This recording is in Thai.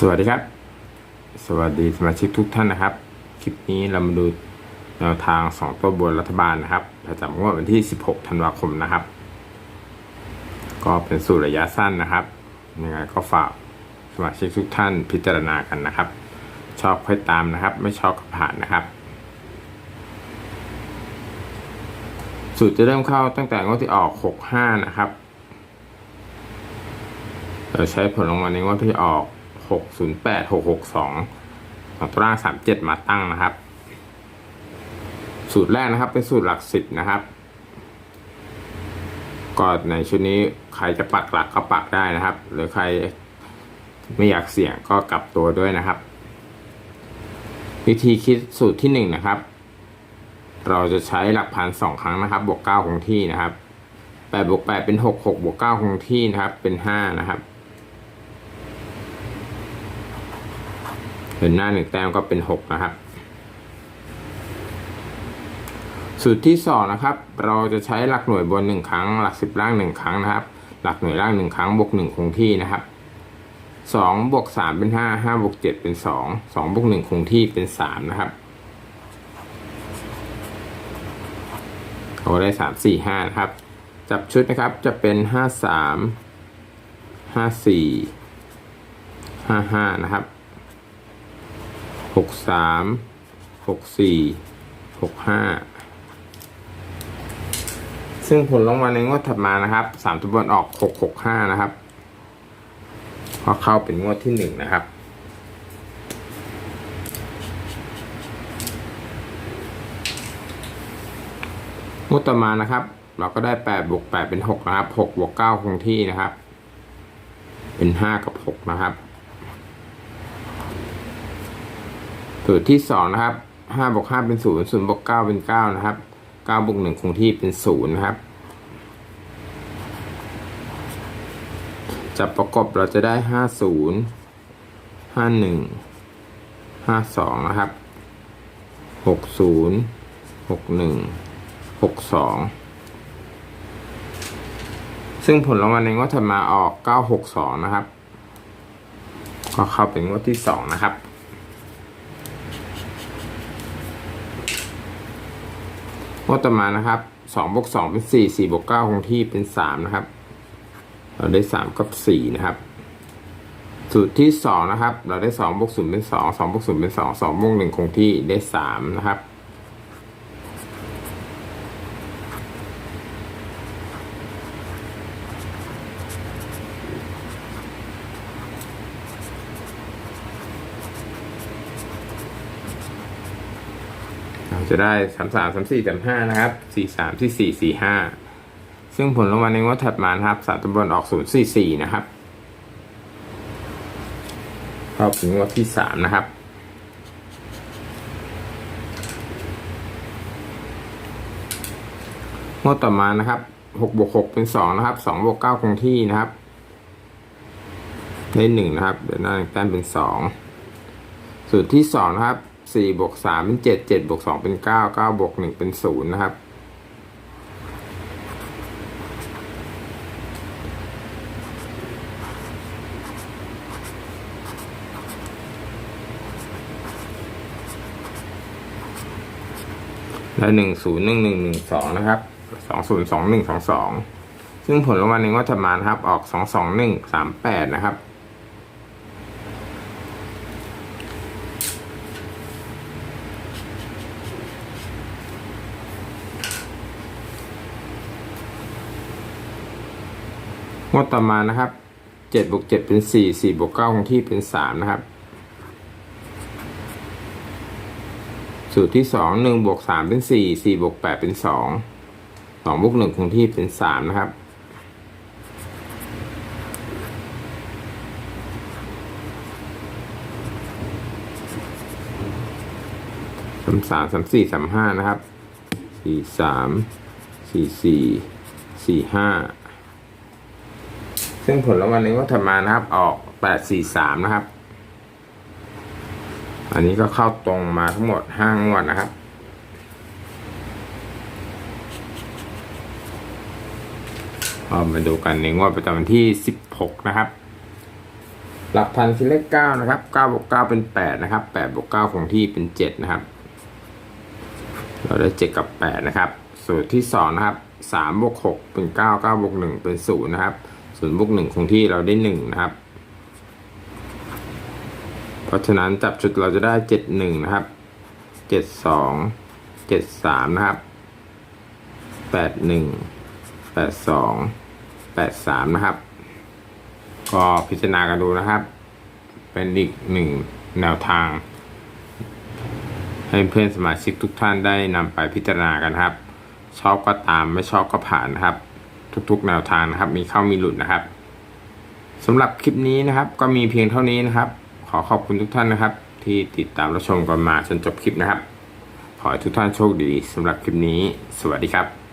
สวัสดีครับ สวัสดีสมาชิกทุกท่านนะครับ คลิปนี้เรามาดูแนวทางสองตัวบนรัฐบาลนะครับประจำงวดวันที่ 16 ธันวาคมนะครับ ก็เป็นสูตรระยะสั้นนะครับยังไงก็ฝากสมาชิกทุกท่านพิจารณากันนะครับ ชอบค่อยตามนะครับ ไม่ชอบก็ผ่านนะครับ สูตรจะเริ่มเข้าตั้งแต่งวดที่ออก 65 นะครับเราใช้ผลรางวัลในงวดที่ออก 608 662สองตัวล่าง37 มาตั้งนะครับ สูตรแรกนะครับ เป็นสูตรหลักสิบนะครับก็ในชุดนี้ใครจะปักหลักก็ปักได้นะครับ หรือใครไม่อยากเสี่ยงก็กลับตัวด้วยนะครับ วิธีคิดสูตรที่หนึ่งนะครับ เราจะใช้หลักพันสองครั้งนะครับ บวกเก้าคงที่นะครับแปดบวกแปดเป็นหกหกบวกเก้าคงที่นะครับเป็นห้านะครับ ห็นหน้าหนึ่งแต้มก็เป็นหกนะครับ สูตรที่สองนะครับ เราจะใช้หลักหน่วยบนหนึ่งครั้ง หลักสิบล่างหนึ่งครั้งนะครับ หลักหน่วยล่างหนึ่งครั้งบวกหนึ่งคงที่นะครับสองบวกสามเป็นห้าห้าบวกเจ็ดเป็นสองสองบวกหนึ่งคงที่เป็นสามนะครับเราได้สามสี่ห้านะครับ จับชุดนะครับจะเป็นห้าสามห้าสี่ห้าห้านะครับ หกสามหกสี่หกห้าซึ่งผลรางวัลในงวดถัดมานะครับสามตัวบนออกหกหกห้านะครับเพราะเข้าเป็นงวดที่หนึ่งนะครับงวดต่อมานะครับ เราก็ได้แปดบวกแปดเป็นหกนะครับหกบวกเก้าคงที่นะครับ เป็นห้ากับหกนะครับ สูตรที่สองนะครับห้าบวกห้าเป็นศูนย์ศูนย์บวกเก้าเป็นเก้านะครับเก้าบวกหนึ่งคงที่เป็นศูนย์นะครับจับประกบเราจะได้ห้าศูนย์ห้าหนึ่งห้าสองนะครับหกศูนย์หกหนึ่งหกสองซึ่งผลรางวัลในงวดถัดมาออกเก้าหกสองนะครับ ก็เข้าเป็นงวดที่สองนะครับ วดต่อมานะครับสองบวกสองเป็นสี่สี่บวกเก้าคงที่เป็นสามนะครับ เราได้สามกับสี่นะครับสูตรที่สองนะครับ เราได้สองบวกศูนย์เป็นสองสองบวกศูนย์เป็นสองสองบวกหนึ่งคงที่ได้สามนะครับ จะได้สามสามสามสี่สามห้านะครับสี่สามที่สี่สี่ห้าซึ่งผลรางวัลในงวดถัดมานะครับสามตำบลออกศูนย์สี่สี่นะครับเข้าถึงงวดที่สามนะครับงวดต่อมานะครับหกบวกหกเป็นสองนะครับสองบวกเก้าคงที่นะครับ ได้หนึ่งนะครับเดี๋ยวหน้าแต้มเป็นสองสูตรที่สองนะครับ สี่บวกสามเป็นเจ็ดเจ็ดบวกสองเป็นเก้าเก้าบวกหนึ่งเป็นศูนย์นะครับ และหนึ่งศูนย์หนึ่งหนึ่งหนึ่งสองนะครับสองศูนย์สองหนึ่งสองสองซึ่งผลรางวัลในงวดถัดมานะครับ ออกสองสองหนึ่งสามแปดนะครับ วดต่อมานะครับเจ็ดบวกเจ็ดเป็นสี่สี่บวกเก้าคงที่เป็นสามนะครับ สูตรที่สองหนึ่งบวกสามเป็นสี่สี่บวกแปดเป็นสองสองบวกหนึ่งคงที่เป็นสามนะครับสามสามสามสี่สามห้านะครับสี่สามสี่สี่สี่ห้า ซึ่งผลรางวัลนี้ก็ถัดมานะครับ ออกแปดสี่สามนะครับ อันนี้ก็เข้าตรงมาทั้งหมดห้างวดนะครับเอามาดูกันในงวดประจำวันที่สิบหกนะครับ หลักพันคือเลขเก้านะครับเก้าบวกเก้าเป็นแปดนะครับแปดบวกเก้าคงที่เป็นเจ็ดนะครับ เราได้เจ็ดกับแปดนะครับ สูตรที่สองนะครับสามบวกหกเป็นเก้าเก้าบวกหนึ่งเป็นศูนย์นะครับ ศูนย์บวกหนึ่งคงที่เราได้หนึ่งนะครับ เพราะฉะนั้นจับจุดเราจะได้เจ็ดหนึ่งนะครับเจ็ดสองเจ็ดสามนะครับแปดหนึ่งแปดสองแปดสามนะครับ ก็พิจารณากันดูนะครับ เป็นอีกหนึ่งแนวทาง ให้เพื่อนสมาชิกทุกท่านได้นำไปพิจารณากันครับ ชอบก็ตามไม่ชอบก็ผ่านนะครับ ทุกๆแนวทางนะครับ มีเข้ามีหลุดนะครับสำหรับคลิปนี้นะครับ ก็มีเพียงเท่านี้นะครับ ขอขอบคุณทุกท่านนะครับ ที่ติดตามรับชมกันมาจนจบคลิปนะครับ ขอให้ทุกท่านโชคดีสำหรับคลิปนี้ สวัสดีครับ